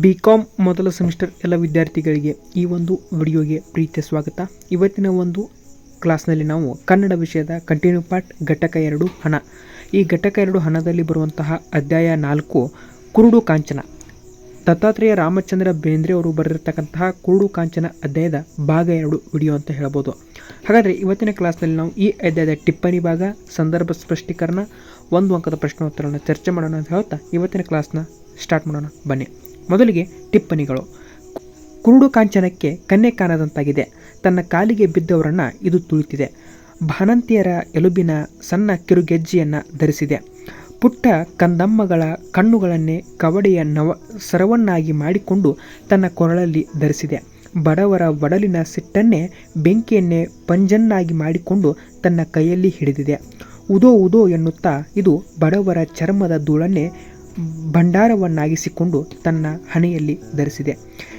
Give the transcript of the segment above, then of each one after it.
B com ಮೊದಲ semester ಎಲ್ಲ ವಿದ್ಯಾರ್ಥಿಗಳಿಗೆ ಈ ಒಂದು ವಿಡಿಯೋಗೆ ಪ್ರೀತಿಯ ಸ್ವಾಗತ. ಇವತ್ತಿನ ಒಂದು ಕ್ಲಾಸ್ನಲ್ಲಿ ನಾವು ಕನ್ನಡ ವಿಷಯದ ಕಂಟಿನ್ಯೂ ಪಾರ್ಟ್ ಘಟಕ ಎರಡು ಹಣ. ಈ ಘಟಕ ಎರಡು ಹಣದಲ್ಲಿ ಬರುವಂತಹ ಅಧ್ಯಾಯ ನಾಲ್ಕು, ಕುರುಡು ಕಾಂಚನ. ದತ್ತಾತ್ರೇಯ ರಾಮಚಂದ್ರ ಬೇಂದ್ರೆ ಅವರು ಬರೆದಿರತಕ್ಕಂತಹ ಕುರುಡು ಕಾಂಚನ ಅಧ್ಯಾಯದ ಭಾಗ ಎರಡು ವಿಡಿಯೋ ಅಂತ ಹೇಳ್ಬೋದು. ಹಾಗಾದರೆ ಇವತ್ತಿನ ಕ್ಲಾಸ್ನಲ್ಲಿ ನಾವು ಈ ಅಧ್ಯಾಯದ ಟಿಪ್ಪಣಿ ಭಾಗ, ಸಂದರ್ಭ ಸ್ಪಷ್ಟೀಕರಣ, ಒಂದು ಅಂಕದ ಪ್ರಶ್ನೋತ್ತರವನ್ನು ಚರ್ಚೆ ಮಾಡೋಣ ಅಂತ ಹೇಳ್ತಾ ಇವತ್ತಿನ ಕ್ಲಾಸ್ನ ಸ್ಟಾರ್ಟ್ ಮಾಡೋಣ. ಬನ್ನಿ. ಮೊದಲಿಗೆ ಟಿಪ್ಪಣಿಗಳು. ಕುರುಡು ಕಾಂಚನಕ್ಕೆ ಕನ್ನೆ ಕಾಣದಂತಾಗಿದೆ. ತನ್ನ ಕಾಲಿಗೆ ಬಿದ್ದವರನ್ನು ಇದು ತುಳಿತಿದೆ. ಭಾನಂತಿಯರ ಎಲುಬಿನ ಸಣ್ಣ ಕಿರುಗೆಜ್ಜೆಯನ್ನು ಧರಿಸಿದೆ. ಪುಟ್ಟ ಕಂದಮ್ಮಗಳ ಕಣ್ಣುಗಳನ್ನೇ ಕವಡೆಯ ನವ ಸರವನ್ನಾಗಿ ಮಾಡಿಕೊಂಡು ತನ್ನ ಕೊರಳಲ್ಲಿ ಧರಿಸಿದೆ. ಬಡವರ ಒಡಲಿನ ಸಿಟ್ಟನ್ನೇ ಬೆಂಕಿಯನ್ನೇ ಪಂಜನ್ನಾಗಿ ಮಾಡಿಕೊಂಡು ತನ್ನ ಕೈಯಲ್ಲಿ ಹಿಡಿದಿದೆ. ಉದೋ ಉದೋ ಎನ್ನುತ್ತಾ ಇದು ಬಡವರ ಚರ್ಮದ ಧೂಳನ್ನೇ ಭಂಡಾರವನ್ನಾಗಿಸಿಕೊಂಡು ತನ್ನ ಹಣೆಯಲ್ಲಿ ಧರಿಸಿದೆ.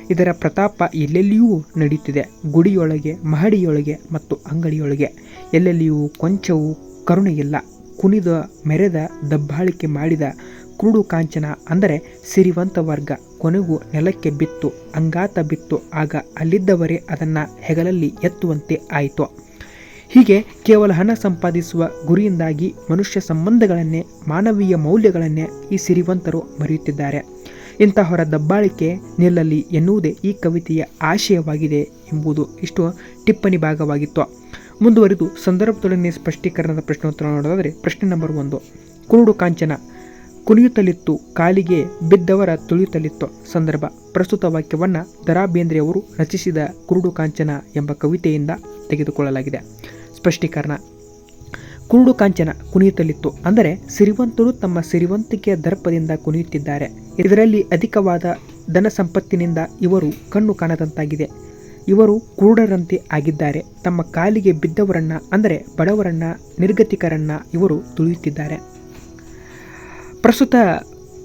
ಇದರ ಪ್ರತಾಪ ಎಲ್ಲೆಲ್ಲಿಯೂ ನಡೆಯುತ್ತಿದೆ. ಗುಡಿಯೊಳಗೆ, ಮಹಡಿಯೊಳಗೆ ಮತ್ತು ಅಂಗಡಿಯೊಳಗೆ. ಎಲ್ಲೆಲ್ಲಿಯೂ ಕೊಂಚವೂ ಕರುಣೆಯಿಲ್ಲ. ಕುಣಿದ ಮೆರೆದ ದಬ್ಬಾಳಿಕೆ ಮಾಡಿದ ಕುರುಡು ಕಾಂಚನ ಅಂದರೆ ಸಿರಿವಂತ ವರ್ಗ. ಕೊನೆಗೂ ನೆಲಕ್ಕೆ ಬಿತ್ತು, ಅಂಗಾತ ಬಿತ್ತು. ಆಗ ಅಲ್ಲಿದ್ದವರೇ ಅದನ್ನು ಹೆಗಲಲ್ಲಿ ಎತ್ತುವಂತೆ ಆಯಿತು. ಹೀಗೆ ಕೇವಲ ಹಣ ಸಂಪಾದಿಸುವ ಗುರಿಯಿಂದಾಗಿ ಮನುಷ್ಯ ಸಂಬಂಧಗಳನ್ನೇ, ಮಾನವೀಯ ಮೌಲ್ಯಗಳನ್ನೇ ಈ ಸಿರಿವಂತರು ಮರೆಯುತ್ತಿದ್ದಾರೆ. ಇಂತಹವರ ದಬ್ಬಾಳಿಕೆ ನಿಲ್ಲಲಿ ಎನ್ನುವುದೇ ಈ ಕವಿತೆಯ ಆಶಯವಾಗಿದೆ ಎಂಬುದು ಇಷ್ಟು ಟಿಪ್ಪಣಿ ಭಾಗವಾಗಿತ್ತು. ಮುಂದುವರಿದು ಸಂದರ್ಭದೊಡನೆ ಸ್ಪಷ್ಟೀಕರಣದ ಪ್ರಶ್ನೋತ್ತರ ನೋಡೋದಾದರೆ ಪ್ರಶ್ನೆ ನಂಬರ್ ಒಂದು. ಕುರುಡು ಕಾಂಚನ, ಕುಣಿಯುತ್ತಲಿತ್ತು, ಕಾಲಿಗೆ ಬಿದ್ದವರ ತುಳಿಯುತ್ತಲಿತ್ತು ಸಂದರ್ಭ. ಪ್ರಸ್ತುತ ವಾಕ್ಯವನ್ನು ದರಾ ಬೇಂದ್ರೆಯವರು ರಚಿಸಿದ ಕುರುಡು ಕಾಂಚನ ಎಂಬ ಕವಿತೆಯಿಂದ ತೆಗೆದುಕೊಳ್ಳಲಾಗಿದೆ. ಸ್ಪಷ್ಟೀಕರಣ. ಕುರುಡು ಕಾಂಚನ ಕುಣಿಯುತ್ತಲಿತ್ತು. ಅಂದರೆ ಸಿರಿವಂತರು ತಮ್ಮ ಸಿರಿವಂತಿಕೆಯ ದರ್ಪದಿಂದ ಕುಣಿಯುತ್ತಿದ್ದಾರೆ. ಇದರಲ್ಲಿ ಅಧಿಕವಾದ ಧನ ಸಂಪತ್ತಿನಿಂದ ಇವರು ಕಣ್ಣು ಕಾಣದಂತಾಗಿದೆ. ಇವರು ಕುರುಡರಂತೆ ಆಗಿದ್ದಾರೆ. ತಮ್ಮ ಕಾಲಿಗೆ ಬಿದ್ದವರನ್ನ, ಅಂದರೆ ಬಡವರನ್ನ, ನಿರ್ಗತಿಕರನ್ನ ಇವರು ತುಳಿಯುತ್ತಿದ್ದಾರೆ. ಪ್ರಸ್ತುತ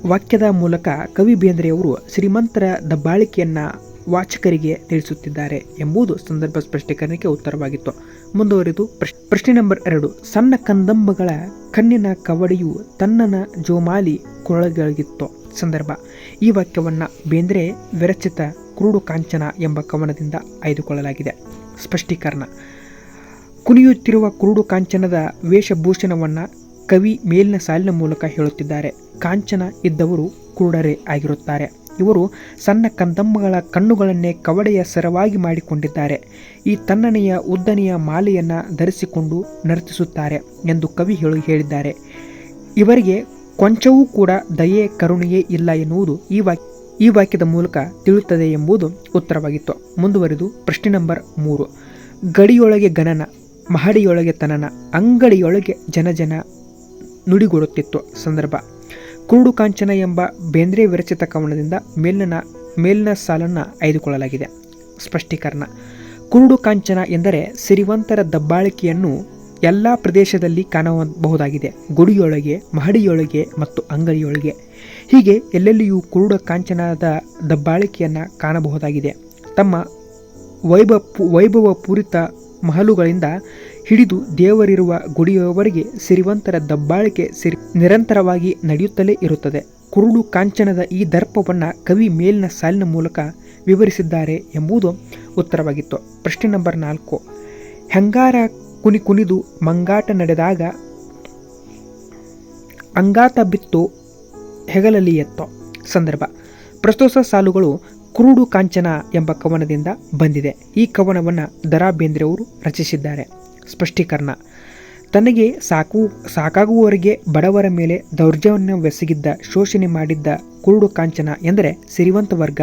ವಾಕ್ಯದ ಮೂಲಕ ಕವಿ ಬೇಂದ್ರೆಯವರು ಶ್ರೀಮಂತರ ದಬ್ಬಾಳಿಕೆಯನ್ನು ವಾಚಕರಿಗೆ ತಿಳಿಸುತ್ತಿದ್ದಾರೆ ಎಂಬುದು ಸಂದರ್ಭ ಸ್ಪಷ್ಟೀಕರಣಕ್ಕೆ ಉತ್ತರವಾಗಿತ್ತು. ಮುಂದುವರಿದು ಪ್ರಶ್ನೆ ನಂಬರ್ ಎರಡು. ಸಣ್ಣ ಕಂದಂಬಗಳ ಕಣ್ಣಿನ ಕವಡಿಯು ತನ್ನನ ಜೋಮಾಲಿ ಕೊಳಗಳಿತ್ತು ಸಂದರ್ಭ. ಈ ವಾಕ್ಯವನ್ನು ಬೇಂದ್ರೆ ವಿರಚಿತ ಕುರುಡು ಕಾಂಚನ ಎಂಬ ಕವನದಿಂದ ಆಯ್ದುಕೊಳ್ಳಲಾಗಿದೆ. ಸ್ಪಷ್ಟೀಕರಣ. ಕುಣಿಯುತ್ತಿರುವ ಕುರುಡು ಕಾಂಚನದ ವೇಷಭೂಷಣವನ್ನು ಕವಿ ಮೇಲಿನ ಸಾಲಿನ ಮೂಲಕ ಹೇಳುತ್ತಿದ್ದಾರೆ. ಕಾಂಚನ ಇದ್ದವರು ಕುರುಡರೇ ಆಗಿರುತ್ತಾರೆ. ಇವರು ಸಣ್ಣ ಕಂದಮ್ಮಗಳ ಕಣ್ಣುಗಳನ್ನೇ ಕವಡೆಯ ಸರವಾಗಿ ಮಾಡಿಕೊಂಡಿದ್ದಾರೆ. ಈ ತನ್ನನೆಯ ಉದ್ದನೆಯ ಮಾಲೆಯನ್ನು ಧರಿಸಿಕೊಂಡು ನರ್ತಿಸುತ್ತಾರೆ ಎಂದು ಕವಿ ಹೇಳಿ ಹೇಳಿದ್ದಾರೆ. ಇವರಿಗೆ ಕೊಂಚವೂ ಕೂಡ ದಯೆ, ಕರುಣೆಯೇ ಇಲ್ಲ ಎನ್ನುವುದು ಈ ವಾಕ್ಯ ಈ ವಾಕ್ಯದ ಮೂಲಕ ತಿಳುತ್ತದೆ ಎಂಬುದು ಉತ್ತರವಾಗಿತ್ತು. ಮುಂದುವರಿದು ಪ್ರಶ್ನೆ ನಂಬರ್ ಮೂರು. ಗಡಿಯೊಳಗೆ ಗಣನ, ಮಹಡಿಯೊಳಗೆ ತನನ, ಅಂಗಡಿಯೊಳಗೆ ಜನಜನ ನುಡಿಗೊಡುತ್ತಿತ್ತು. ಸಂದರ್ಭ. ಕುರುಡು ಕಾಂಚನ ಎಂಬ ಬೇಂದ್ರೆ ವಿರಚಿತ ಕವನದಿಂದ ಮೇಲಿನ ಮೇಲಿನ ಸಾಲನ್ನು ಆಯ್ದುಕೊಳ್ಳಲಾಗಿದೆ. ಸ್ಪಷ್ಟೀಕರಣ. ಕುರುಡು ಕಾಂಚನ ಎಂದರೆ ಸಿರಿವಂತರ ದಬ್ಬಾಳಿಕೆಯನ್ನು ಎಲ್ಲ ಪ್ರದೇಶದಲ್ಲಿ ಕಾಣಬಹುದಾಗಿದೆ. ಗುಡಿಯೊಳಗೆ, ಮಹಡಿಯೊಳಗೆ ಮತ್ತು ಅಂಗಡಿಯೊಳಗೆ. ಹೀಗೆ ಎಲ್ಲೆಲ್ಲಿಯೂ ಕುರುಡ ಕಾಂಚನದ ದಬ್ಬಾಳಿಕೆಯನ್ನು ಕಾಣಬಹುದಾಗಿದೆ. ತಮ್ಮ ವೈಭವ ವೈಭವ ಪೂರಿತ ಮಹಲುಗಳಿಂದ ಹಿಡಿದು ದೇವರಿರುವ ಗುಡಿಯವರೆಗೆ ಸಿರಿವಂತರ ದಬ್ಬಾಳಿಕೆ ಸಿರಿ ನಿರಂತರವಾಗಿ ನಡೆಯುತ್ತಲೇ ಇರುತ್ತದೆ. ಕುರುಡು ಕಾಂಚನದ ಈ ದರ್ಪವನ್ನು ಕವಿ ಮೇಲಿನ ಸಾಲಿನ ಮೂಲಕ ವಿವರಿಸಿದ್ದಾರೆ ಎಂಬುದು ಉತ್ತರವಾಗಿತ್ತು. ಪ್ರಶ್ನೆ ನಂಬರ್ ನಾಲ್ಕು. ಹೆಂಗಾರ ಕುನಿ ಕುಣಿದು ಮಂಗಾಟ ನಡೆದಾಗ ಅಂಗಾತ ಬಿತ್ತು ಹೆಗಲಲ್ಲಿ ಎತ್ತೋ? ಸಂದರ್ಭ. ಪ್ರಸ್ತುತ ಸಾಲುಗಳು ಕುರುಡು ಕಾಂಚನ ಎಂಬ ಕವನದಿಂದ ಬಂದಿದೆ. ಈ ಕವನವನ್ನು ದರಾ ಬೇಂದ್ರೆಯವರು ರಚಿಸಿದ್ದಾರೆ. ಸ್ಪಷ್ಟೀಕರಣ. ತನಗೆ ಸಾಕು, ಸಾಕಾಗುವವರೆಗೆ ಬಡವರ ಮೇಲೆ ದೌರ್ಜನ್ಯವೆಸಗಿದ್ದ ಶೋಷಣೆ ಮಾಡಿದ್ದ ಕುರುಡು ಕಾಂಚನ ಎಂದರೆ ಸಿರಿವಂತ ವರ್ಗ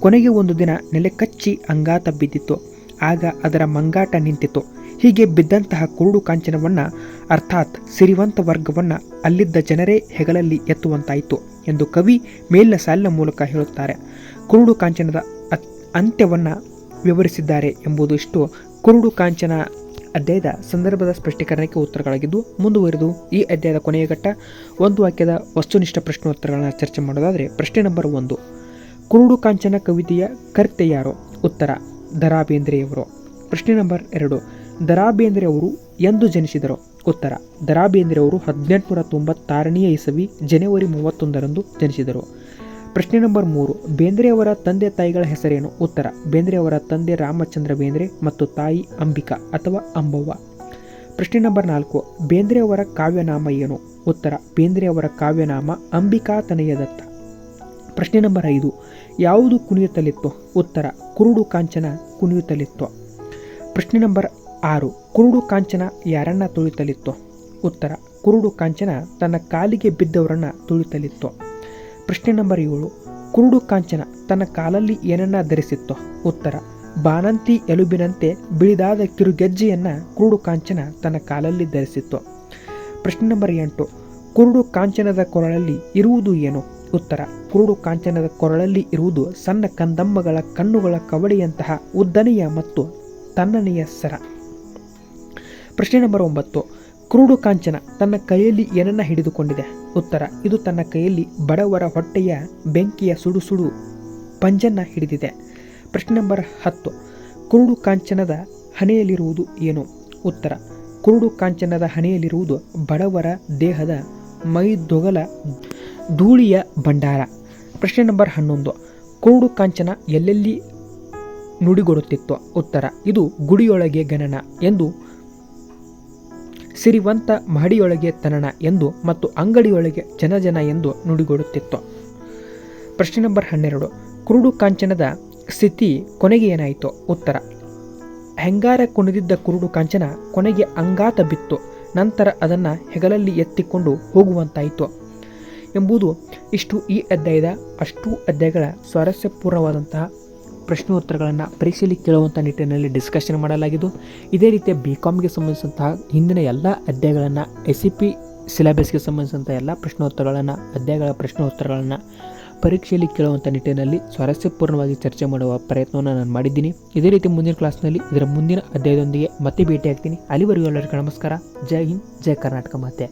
ಕೊನೆಗೆ ಒಂದು ದಿನ ನೆಲೆ ಕಚ್ಚಿ ಅಂಗಾತ ಬಿದ್ದಿತ್ತು. ಆಗ ಅದರ ಮಂಗಾಟ ನಿಂತಿತು ಹೀಗೆ ಬಿದ್ದಂತಹ ಕುರುಡು ಕಾಂಚನವನ್ನು, ಅರ್ಥಾತ್ ಸಿರಿವಂತ ವರ್ಗವನ್ನು ಅಲ್ಲಿದ್ದ ಜನರೇ ಹೆಗಲಲ್ಲಿ ಎತ್ತುವಂತಾಯಿತು ಎಂದು ಕವಿ ಮೇಲಿನ ಸಾಲಿನ ಮೂಲಕ ಹೇಳುತ್ತಾರೆ. ಕುರುಡು ಕಾಂಚನದ ಅಂತ್ಯವನ್ನು ವಿವರಿಸಿದ್ದಾರೆ ಎಂಬುದು ಇಷ್ಟು. ಕುರುಡು ಕಾಂಚನ ಅಧ್ಯಾಯದ ಸಂದರ್ಭದ ಸ್ಪಷ್ಟೀಕರಣಕ್ಕೆ ಉತ್ತರಗಳಾಗಿದ್ದು, ಮುಂದುವರೆದು ಈ ಅಧ್ಯಾಯದ ಕೊನೆಯ ಘಟ್ಟ ಒಂದು ವಾಕ್ಯದ ವಸ್ತುನಿಷ್ಠ ಪ್ರಶ್ನೋತ್ತರಗಳನ್ನು ಚರ್ಚೆ ಮಾಡೋದಾದರೆ, ಪ್ರಶ್ನೆ ನಂಬರ್ ಒಂದು, ಕುರುಡು ಕಾಂಚನ ಕವಿತೆಯ ಕರ್ತೆ ಯಾರು? ಉತ್ತರ, ದರಾಬೇಂದ್ರೆಯವರು. ಪ್ರಶ್ನೆ ನಂಬರ್ ಎರಡು ದರಾ ಬೇಂದ್ರೆ ಅವರು ಎಂದು ಜನಿಸಿದರು. ಉತ್ತರ ದರಾ ಬೇಂದ್ರೆ ಅವರು ಹದಿನೆಂಟುನೂರ ತೊಂಬತ್ತಾರನೆಯ ಇಸವಿ, ಜನವರಿ ಮೂವತ್ತೊಂದರಂದು ಜನಿಸಿದರು. ಪ್ರಶ್ನೆ ನಂಬರ್ ಮೂರು ಬೇಂದ್ರೆಯವರ ತಂದೆ ತಾಯಿಗಳ ಹೆಸರೇನು? ಉತ್ತರ ಬೇಂದ್ರೆಯವರ ತಂದೆ ರಾಮಚಂದ್ರ ಬೇಂದ್ರೆ ಮತ್ತು ತಾಯಿ ಅಂಬಿಕಾ ಅಥವಾ ಅಂಬವ್ವ. ಪ್ರಶ್ನೆ ನಂಬರ್ ನಾಲ್ಕು ಬೇಂದ್ರೆಯವರ ಕಾವ್ಯನಾಮ ಏನು? ಉತ್ತರ ಬೇಂದ್ರೆಯವರ ಕಾವ್ಯನಾಮ ಅಂಬಿಕಾ ತನಯದತ್ತ. ಪ್ರಶ್ನೆ ನಂಬರ್ ಐದು, ಯಾವುದು ಕುಣಿಯುತ್ತಲಿತ್ತು ಉತ್ತರ, ಕುರುಡು ಕಾಂಚನ ಕುಣಿಯುತ್ತಲಿತ್ತು ಪ್ರಶ್ನೆ ನಂಬರ್ ಆರು, ಕುರುಡು ಕಾಂಚನ ಯಾರನ್ನ ತುಳಿತಲಿತ್ತು ಉತ್ತರ, ಕುರುಡು ಕಾಂಚನ ತನ್ನ ಕಾಲಿಗೆ ಬಿದ್ದವರನ್ನ ತುಳಿತಲಿತ್ತು ಪ್ರಶ್ನೆ ನಂಬರ್ ಏಳು. ಕುರುಡು ಕಾಂಚನ ತನ್ನ ಕಾಲಲ್ಲಿ ಏನನ್ನ ಧರಿಸಿತ್ತು? ಉತ್ತರ. ಬಾನಂತಿ ಎಲುಬಿನಂತೆ ಬಿಳಿದಾದ ಕಿರುಗೆಜ್ಜೆಯನ್ನು ಕುರುಡು ಕಾಂಚನ ತನ್ನ ಕಾಲಲ್ಲಿ ಧರಿಸಿತ್ತು. ಪ್ರಶ್ನೆ ನಂಬರ್ ಎಂಟು. ಕುರುಡು ಕಾಂಚನದ ಕೊರಳಲ್ಲಿ ಇರುವುದು ಏನು? ಉತ್ತರ. ಕುರುಡು ಕಾಂಚನದ ಕೊರಳಲ್ಲಿ ಇರುವುದು ಸಣ್ಣ ಕಂದಮ್ಮಗಳ ಕಣ್ಣುಗಳ ಕವಡೆಯಂತಹ ಉದ್ದನೆಯ ಮತ್ತು ತನ್ನನೆಯ ಸರ. ಪ್ರಶ್ನೆ ನಂಬರ್ ಒಂಬತ್ತು. ಕುರುಡು ಕಾಂಚನ ತನ್ನ ಕೈಯಲ್ಲಿ ಏನನ್ನ ಹಿಡಿದುಕೊಂಡಿದೆ. ಉತ್ತರ, ಇದು ತನ್ನ ಕೈಯಲ್ಲಿ ಬಡವರ ಹೊಟ್ಟೆಯ ಬೆಂಕಿಯ ಸುಡು ಸುಡು ಪಂಜನ್ನ ಹಿಡಿದಿದೆ. ಪ್ರಶ್ನೆ ನಂಬರ್ ಹತ್ತು, ಕುರುಡು ಕಾಂಚನದ ಹಣೆಯಲ್ಲಿರುವುದು ಏನು? ಉತ್ತರ, ಕುರುಡು ಕಾಂಚನದ ಹಣೆಯಲ್ಲಿರುವುದು ಬಡವರ ದೇಹದ ಮೈದೊಗಲ ಧೂಳಿಯ ಭಂಡಾರ. ಪ್ರಶ್ನೆ ನಂಬರ್ ಹನ್ನೊಂದು, ಕುರುಡು ಕಾಂಚನ ಎಲ್ಲೆಲ್ಲಿ ನುಡಿಗೊಡುತ್ತಿತ್ತು? ಉತ್ತರ, ಇದು ಗುಡಿಯೊಳಗೆ ಗಣನ ಎಂದು ಸಿರಿವಂತ ಮಹಡಿಯೊಳಗೆ ತನನ ಎಂದು ಮತ್ತು ಅಂಗಡಿಯೊಳಗೆ ಜನಜನ ಎಂದು ನುಡಿಗೊಡುತ್ತಿತ್ತು. ಪ್ರಶ್ನೆ ನಂಬರ್ ಹನ್ನೆರಡು. ಕುರುಡು ಕಾಂಚನದ ಸ್ಥಿತಿ ಕೊನೆಗೆ ಏನಾಯಿತು? ಉತ್ತರ. ಹೆಂಗಾರ ಕುಣಿದಿದ್ದ ಕುರುಡು ಕಾಂಚನ ಕೊನೆಗೆ ಅಂಗಾತ ಬಿತ್ತು. ನಂತರ ಅದನ್ನು ಹೆಗಲಲ್ಲಿ ಎತ್ತಿಕೊಂಡು ಹೋಗುವಂತಾಯಿತು. ಎಂಬುದು ಇಷ್ಟು ಈ ಅಧ್ಯಾಯದ ಅಷ್ಟೂ ಅಧ್ಯಾಯಗಳ ಸ್ವಾರಸ್ಯಪೂರ್ಣವಾದಂತಹ ಪ್ರಶ್ನೋತ್ತರಗಳನ್ನು ಪರೀಕ್ಷೆಯಲ್ಲಿ ಕೇಳುವಂಥ ನಿಟ್ಟಿನಲ್ಲಿ ಡಿಸ್ಕಷನ್ ಮಾಡಲಾಗಿದ್ದು, ಇದೇ ರೀತಿಯ ಬಿ ಕಾಮ್ಗೆ ಸಂಬಂಧಿಸಿದಂತಹ ಹಿಂದಿನ ಎಲ್ಲ ಅಧ್ಯಾಯಗಳನ್ನು ಎಸ್ ಸಿ ಪಿ ಸಿಲೆಬಸ್ಗೆ ಸಂಬಂಧಿಸಿದಂಥ ಎಲ್ಲ ಪ್ರಶ್ನೋತ್ತರಗಳನ್ನು, ಅಧ್ಯಾಯಗಳ ಪ್ರಶ್ನೋತ್ತರಗಳನ್ನು ಪರೀಕ್ಷೆಯಲ್ಲಿ ಕೇಳುವಂಥ ನಿಟ್ಟಿನಲ್ಲಿ ಸ್ವಾರಸ್ಯಪೂರ್ಣವಾಗಿ ಚರ್ಚೆ ಮಾಡುವ ಪ್ರಯತ್ನವನ್ನು ನಾನು ಮಾಡಿದ್ದೀನಿ. ಇದೇ ರೀತಿ ಮುಂದಿನ ಕ್ಲಾಸ್ನಲ್ಲಿ ಇದರ ಮುಂದಿನ ಅಧ್ಯಾಯದೊಂದಿಗೆ ಮತ್ತೆ ಭೇಟಿಯಾಗ್ತೀನಿ. ಅಲ್ಲಿವರೆಗೂ ಎಲ್ಲರಿಗೂ ನಮಸ್ಕಾರ. ಜೈ ಹಿಂದ್, ಜೈ ಕರ್ನಾಟಕ ಮಾತೆ.